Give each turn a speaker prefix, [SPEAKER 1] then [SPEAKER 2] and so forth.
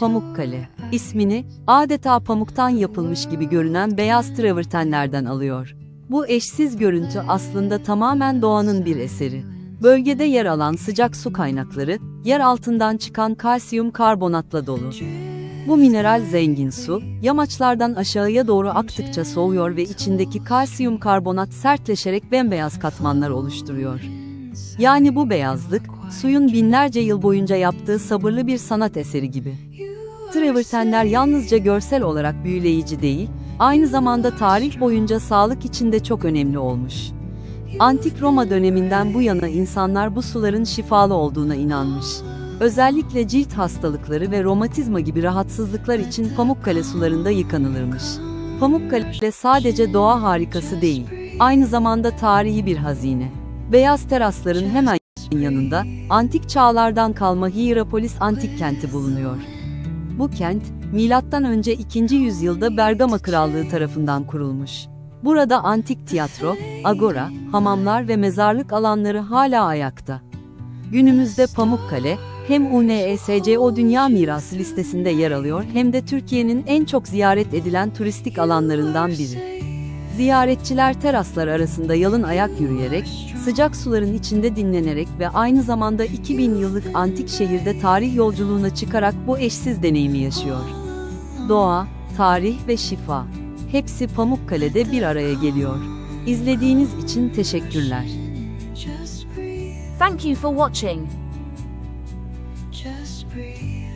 [SPEAKER 1] Pamukkale. İsmini, adeta pamuktan yapılmış gibi görünen beyaz travertenlerden alıyor. Bu eşsiz görüntü aslında tamamen doğanın bir eseri. Bölgede yer alan sıcak su kaynakları, yer altından çıkan kalsiyum karbonatla dolu. Bu mineral zengin su, yamaçlardan aşağıya doğru aktıkça soğuyor ve içindeki kalsiyum karbonat sertleşerek bembeyaz katmanlar oluşturuyor. Yani bu beyazlık, suyun binlerce yıl boyunca yaptığı sabırlı bir sanat eseri gibi. Travertenler yalnızca görsel olarak büyüleyici değil, aynı zamanda tarih boyunca sağlık için de çok önemli olmuş. Antik Roma döneminden bu yana insanlar bu suların şifalı olduğuna inanmış. Özellikle cilt hastalıkları ve romatizma gibi rahatsızlıklar için Pamukkale sularında yıkanılırmış. Pamukkale sadece doğa harikası değil, aynı zamanda tarihi bir hazine. Beyaz terasların hemen yanında, antik çağlardan kalma Hierapolis antik kenti bulunuyor. Bu kent, önce 2. yüzyılda Bergama Krallığı tarafından kurulmuş. Burada antik tiyatro, agora, hamamlar ve mezarlık alanları hala ayakta. Günümüzde Pamukkale, hem UNESCO Dünya Mirası listesinde yer alıyor hem de Türkiye'nin en çok ziyaret edilen turistik alanlarından biri. Ziyaretçiler teraslar arasında yalın ayak yürüyerek, sıcak suların içinde dinlenerek ve aynı zamanda 2000 yıllık antik şehirde tarih yolculuğuna çıkarak bu eşsiz deneyimi yaşıyor. Doğa, tarih ve şifa. Hepsi Pamukkale'de bir araya geliyor. İzlediğiniz için teşekkürler.
[SPEAKER 2] Thank you for watching. Just breathe.